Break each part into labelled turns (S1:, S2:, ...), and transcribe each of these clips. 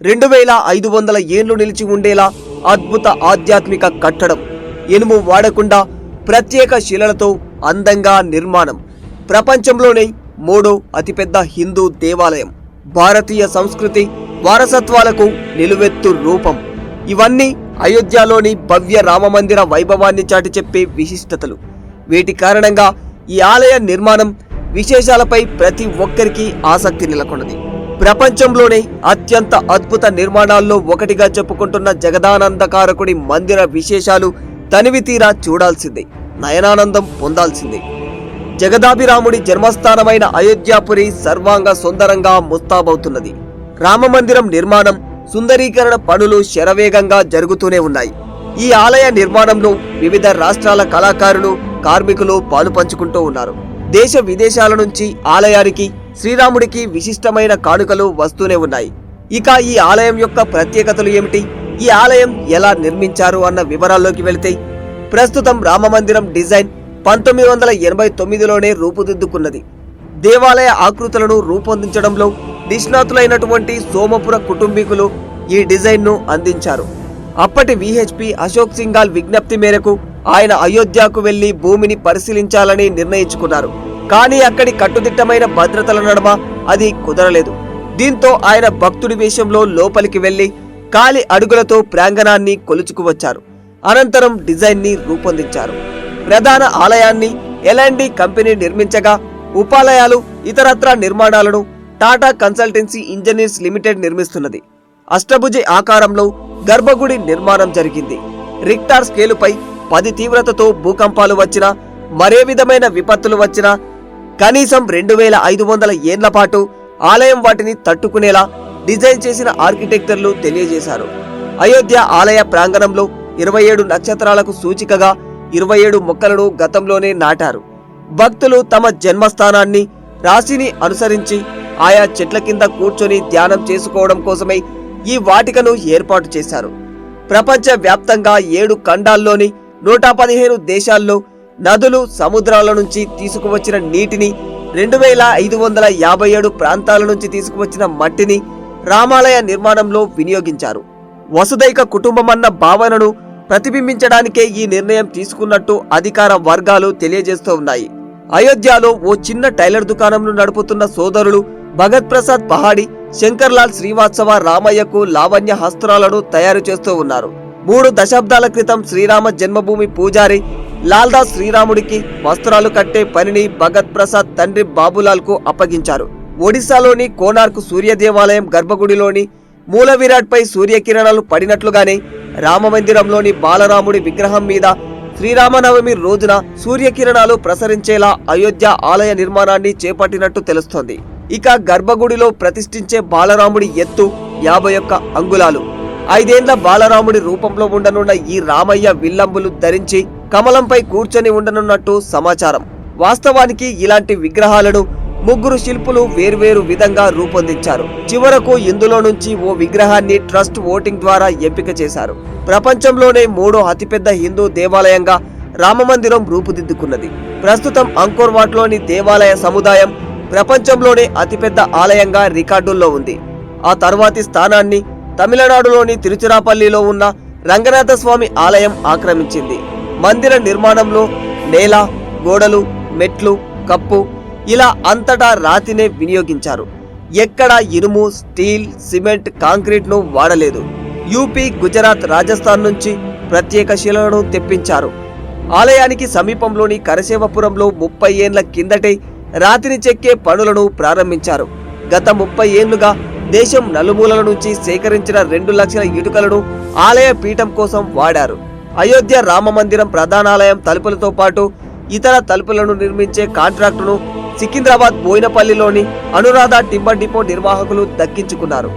S1: రెండు వేల ఐదు వందల ఏళ్ళు నిలిచి ఉండేలా అద్భుత ఆధ్యాత్మిక కట్టడం ఇనుము వాడకుండా ప్రత్యేక శిలలతో అందంగా నిర్మాణం. ప్రపంచంలోనే మూడో అతిపెద్ద హిందూ దేవాలయం. భారతీయ సంస్కృతి వారసత్వాలకు నిలువెత్తు రూపం. ఇవన్నీ అయోధ్యలోని భవ్య రామమందిర వైభవాన్ని చాటి చెప్పే విశిష్టతలు. వీటి కారణంగా ఈ ఆలయ నిర్మాణం విశేషాలపై ప్రతి ఒక్కరికి ఆసక్తి నెలకొన్నది. ప్రపంచంలోనే అత్యంత అద్భుత నిర్మాణాల్లో ఒకటిగా చెప్పుకుంటున్న జగదానందకారకుడి మందిర విశేషాలు తనివి తీరా చూడాల్సిందే నయనానందం పొందాల్సిందే. జగదాభిరాముడి జన్మస్థానమైన అయోధ్యాపురి సర్వాంగ సుందరంగా ముస్తాబవుతున్నది. రామమందిరం నిర్మాణం సుందరీకరణ పనులు శరవేగంగా జరుగుతూనే ఉన్నాయి. ఈ ఆలయ నిర్మాణంలో వివిధ రాష్ట్రాల కళాకారులు కార్మికులు పాలు పంచుకుంటూ ఉన్నారు. దేశ విదేశాల నుంచి ఆలయానికి శ్రీరాముడికి విశిష్టమైన కానుకలు వస్తూనే ఉన్నాయి. ఇక ఈ ఆలయం యొక్క ప్రత్యేకతలు ఏమిటి? ఈ ఆలయం ఎలా నిర్మించారు అన్న వివరాల్లోకి వెళితే ప్రస్తుతం రామమందిరం డిజైన్ పంతొమ్మిది వందల ఎనభై తొమ్మిదిలోనే రూపుదిద్దుకున్నది. దేవాలయ ఆకృతులను రూపొందించడంలో నిష్ణాతులైనటువంటి సోమపుర కుటుంబీకులు ఈ డిజైన్ను అందించారు. అప్పటి విహెచ్పి అశోక్ సింగాల్ విజ్ఞప్తి మేరకు ఆయన అయోధ్యకు వెళ్ళి భూమిని పరిశీలించాలని నిర్ణయించుకున్నారు. కానీ అక్కడి కట్టుదిట్టమైన భద్రతల నడుమ అది కుదరలేదు. దీంతో ఆయన భక్తుడి వేషంలో లోపలికి వెళ్ళి కాలి అడుగులతో ప్రాంగణాన్ని కొలుచుకువచ్చారు అనంతరం డిజైన్ని రూపొందించారు. ప్రధాన ఆలయాన్ని ఎల్ఎండి కంపెనీ నిర్మించగా ఉపాలయాలు ఇతరత్ర నిర్మాణాలను టాటా కన్సల్టెన్సీ ఇంజనీర్స్ లిమిటెడ్ నిర్మిస్తున్నది. అష్టభుజి ఆకారంలో గర్భగుడి నిర్మాణం జరిగింది. రిక్టార్ స్కేలుపై పది తీవ్రతతో భూకంపాలు వచ్చినా మరే విధమైన విపత్తులు వచ్చినా కనీసం రెండు వేల ఐదు వందల ఏళ్ళ పాటు ఆలయం వాటిని తట్టుకునేలా డిజైన్ చేసిన ఆర్కిటెక్చర్లు తెలియజేశారు. అయోధ్య ఆలయ ప్రాంగణంలో ఇరవై ఏడు నక్షత్రాలకు సూచికగా ఇరవై ఏడు మొక్కలను గతంలోనే నాటారు. భక్తులు తమ జన్మస్థానాన్ని రాశిని అనుసరించి ఆయా చెట్ల కింద కూర్చొని ధ్యానం చేసుకోవడం కోసమై ఈ వాటికను ఏర్పాటు చేశారు. ప్రపంచ వ్యాప్తంగా ఏడు ఖండాల్లోని నూట పదిహేను దేశాల్లో నదులు సముద్రాల నుంచి తీసుకువచ్చిన నీటిని రెండు వేల ఐదు వందల యాభై ఏడు ప్రాంతాల నుంచి తీసుకువచ్చిన మట్టిని రామాలయ నిర్మాణంలో వినియోగించారు. వసుదైక కుటుంబమన్న భావనను ప్రతిబింబించడానికే ఈ నిర్ణయం తీసుకున్నట్టు అధికార వర్గాలు తెలియజేస్తూ ఉన్నాయి. అయోధ్యలో ఓ చిన్న టైలర్ దుకాణంను నడుపుతున్న సోదరులు భగత్ ప్రసాద్ పహాడి శంకర్లాల్ శ్రీవాత్సవ రామయ్యకు లావణ్య హస్త్రాలను తయారు చేస్తూ ఉన్నారు. మూడు దశాబ్దాల క్రితం శ్రీరామ జన్మభూమి పూజారి లాల్దాస్ శ్రీరాముడికి వస్త్రాలు కట్టే పనిని భగత్ ప్రసాద్ తండ్రి బాబులాల్కు అప్పగించారు. ఒడిశాలోని కోనార్క్ సూర్య దేవాలయం గర్భగుడిలోని మూల పై సూర్యకిరణాలు పడినట్లుగానే రామమందిరంలోని బాలరాముడి విగ్రహం మీద శ్రీరామనవమి రోజున సూర్యకిరణాలు ప్రసరించేలా అయోధ్య ఆలయ నిర్మాణాన్ని చేపట్టినట్టు తెలుస్తోంది. ఇక గర్భగుడిలో ప్రతిష్ఠించే బాలరాముడి ఎత్తు యాభై ఒక్క అంగుళాలు. ఐదేండ్ల బాలరాముడి రూపంలో ఉండనున్న ఈ రామయ్య విల్లంబులు ధరించి కమలంపై కూర్చొని ఉండనున్నట్టు సమాచారం. వాస్తవానికి ఇలాంటి విగ్రహాలను ముగ్గురు శిల్పులు వేర్వేరు విధంగా రూపొందించారు. చివరకు ఇందులో నుంచి ఓ విగ్రహాన్ని ట్రస్ట్ ఓటింగ్ ద్వారా ఎంపిక చేశారు. ప్రపంచంలోనే మూడో అతిపెద్ద హిందూ దేవాలయంగా రామమందిరం రూపుదిద్దుకున్నది. ప్రస్తుతం అంకోర్వాట్లోని దేవాలయ సముదాయం ప్రపంచంలోనే అతిపెద్ద ఆలయంగా రికార్డుల్లో ఉంది. ఆ తర్వాతి స్థానాన్ని తమిళనాడులోని తిరుచిరాపల్లిలో ఉన్న రంగనాథ స్వామి ఆలయం ఆక్రమించింది. మందిర నిర్మాణంలో నేల గోడలు మెట్లు కప్పు ఇలా అంతటా రాతినే వినియోగించారు. ఎక్కడ ఇనుము స్టీల్ సిమెంట్ కాంక్రీట్ను వాడలేదు. యూపీ గుజరాత్ రాజస్థాన్ నుంచి ప్రత్యేక శిలను తెప్పించారు. ఆలయానికి సమీపంలోని కరసేవపురంలో ముప్పై ఏండ్ల కిందటే రాతిని చెక్కే పనులను ప్రారంభించారు. గత ముప్పై ఏళ్ళుగా దేశం నలుమూలల నుంచి సేకరించిన రెండు లక్షల ఇటుకలను ఆలయ పీఠం కోసం వాడారు. అయోధ్య రామమందిరం ప్రధానాలయం తలుపులతో పాటు ఇతర తలుపులను నిర్మించే కాంట్రాక్టును సికింద్రాబాద్ బోయినపల్లిలోని అనురాధ టింబర్ డిపో నిర్వాహకులు దక్కించుకున్నారు.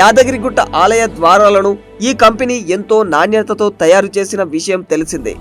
S1: యాదగిరిగుట్ట ఆలయ ద్వారాలను ఈ కంపెనీ ఎంతో నాణ్యతతో తయారు చేసిన విషయం తెలిసిందే.